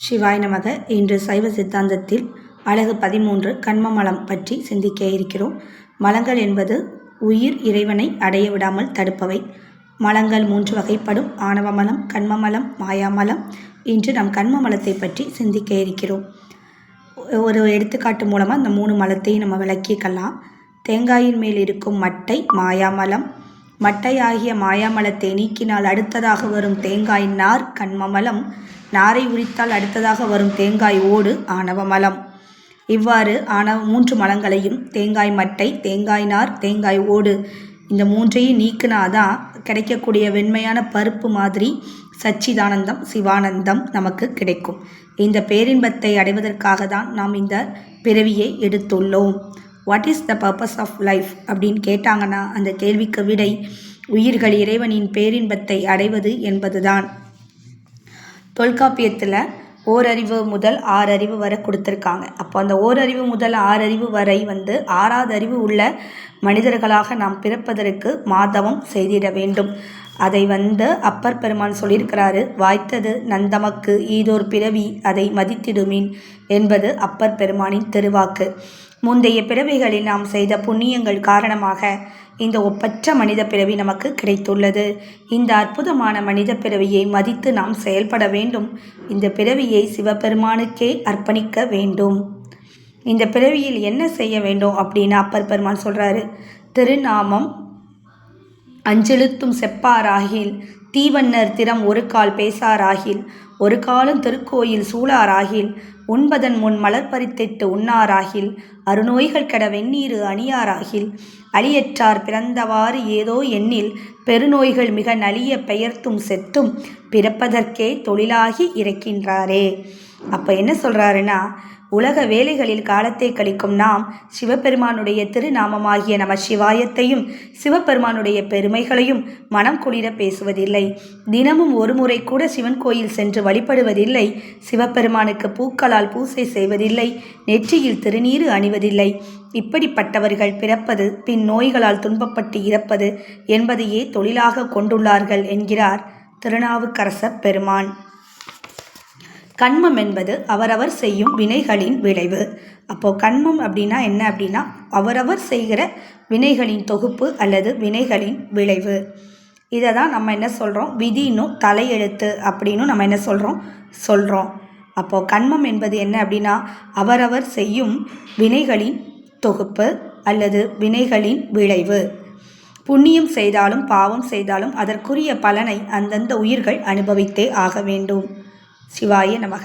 சிவாய் நமக. இன்று சைவ சித்தாந்தத்தில் அழகு பதிமூன்று கண்மமலம் பற்றி சிந்திக்க இருக்கிறோம். மலங்கள் என்பது உயிர் இறைவனை அடைய விடாமல் தடுப்பவை. மலங்கள் மூன்று வகைப்படும். ஆணவமலம் கண்மமலம் மாயாமலம் இன்று நம் கண்மமலத்தை பற்றி சிந்திக்க இருக்கிறோம். ஒரு எடுத்துக்காட்டு மூலமாக அந்த மூணு மலத்தையும் நம்ம விளக்கிக்கலாம். தேங்காயின் மேல் இருக்கும் மட்டை மாயாமலம் மட்டையாகிய மாயாமலத்தை நீக்கினால் அடுத்ததாக வரும் தேங்காய் நார் கண்மமலம் நாரை உரித்தால் அடுத்ததாக வரும் தேங்காய் ஓடு ஆணவ மலம். இவ்வாறு ஆணவ மூன்று மலங்களையும் தேங்காய் மட்டை தேங்காய் நார் தேங்காய் ஓடு இந்த மூன்றையும் நீக்கினாதான் கிடைக்கக்கூடிய வெண்மையான பருப்பு மாதிரி சச்சிதானந்தம் சிவானந்தம் நமக்கு கிடைக்கும். இந்த பேரின்பத்தை அடைவதற்காக தான் நாம் இந்த பிறவியை எடுத்துள்ளோம். What is the purpose of life அப்படின்னு கேட்டாங்கன்னா அந்த கேள்விக்கு விடை உயிர்கள் இறைவனின் பேரின்பத்தை அடைவது என்பதுதான். தொல்காப்பியத்தில் ஓரறிவு முதல் ஆறறிவு வரை கொடுத்துருக்காங்க. அப்போ அந்த ஓரறிவு முதல் ஆறறிவு வரை வந்து ஆறாவது அறிவு உள்ள மனிதர்களாக நாம் பிறப்பதற்கு மாதவம் செய்திட வேண்டும். அதை வந்து அப்பர் பெருமான் சொல்லியிருக்கிறாரு வாய்த்தது நந்தமக்கு ஈதோர் பிறவி அதை மதித்திடுமீன் என்பது அப்பர் பெருமானின் திருவாக்கு. முந்தைய பிறவிகளில் நாம் செய்த புண்ணியங்கள் காரணமாக இந்த ஒப்பற்ற மனித பிறவி நமக்கு கிடைத்துள்ளது. இந்த அற்புதமான மனித பிறவியை மதித்து நாம் செயல்பட வேண்டும். இந்த பிறவியை சிவபெருமானுக்கே அர்ப்பணிக்க வேண்டும். இந்த பிறவியில் என்ன செய்ய வேண்டும் அப்படின்னு அப்பர் பெருமான் சொல்கிறாரு திருநாமம் அஞ்செழுத்தும் செப்பாராகில் தீவன்னர் திறம் ஒரு கால் பேசாராகில் ஒரு காலம் திருக்கோயில் சூழாராகில் உண்பதன் முன் மலர் பறித்திட்டு உண்ணாராகில் அருநோய்கள் கெட வெந்நீரு அணியாராகில் அழியற்றார் பிறந்தவாறு ஏதோ எண்ணில் பெருநோய்கள் மிக நலிய பெயர்த்தும் செத்தும் பிறப்பதற்கே தொழிலாகி இறக்கின்றாரே. அப்போ என்ன சொல்கிறாருன்னா உலக வேலைகளில் காலத்தை கழிக்கும் நாம் சிவபெருமானுடைய திருநாமமாகிய நம சிவாயத்தையும் சிவபெருமானுடைய பெருமைகளையும் மனம் குளிர பேசுவதில்லை. தினமும் ஒரு முறை கூட சிவன் கோயில் சென்று வழிபடுவதில்லை. சிவபெருமானுக்கு பூக்களால் பூசை செய்வதில்லை. நெற்றியில் திருநீறு அணிவதில்லை. இப்படிப்பட்டவர்கள் பிறப்பது பின் நோய்களால் துன்பப்பட்டு இறப்பது என்பதையே தொழிலாக கொண்டுள்ளார்கள் என்கிறார் திருநாவுக்கரசப் பெருமான். கண்மம் என்பது அவரவர் செய்யும் வினைகளின் விளைவு. அப்போது கண்மம் அப்படின்னா என்ன அப்படின்னா அவரவர் செய்கிற வினைகளின் தொகுப்பு அல்லது வினைகளின் விளைவு. இதை தான் நம்ம என்ன சொல்கிறோம் விதினும் தலையெழுத்து அப்படின்னு நம்ம என்ன சொல்கிறோம் சொல்கிறோம் அப்போது கண்மம் என்பது என்ன அப்படின்னா அவரவர் செய்யும் வினைகளின் தொகுப்பு அல்லது வினைகளின் விளைவு. புண்ணியம் செய்தாலும் பாவம் செய்தாலும் அதற்குரிய பலனை அந்தந்த உயிர்கள் அனுபவித்தே ஆக வேண்டும். சிவாய நமக.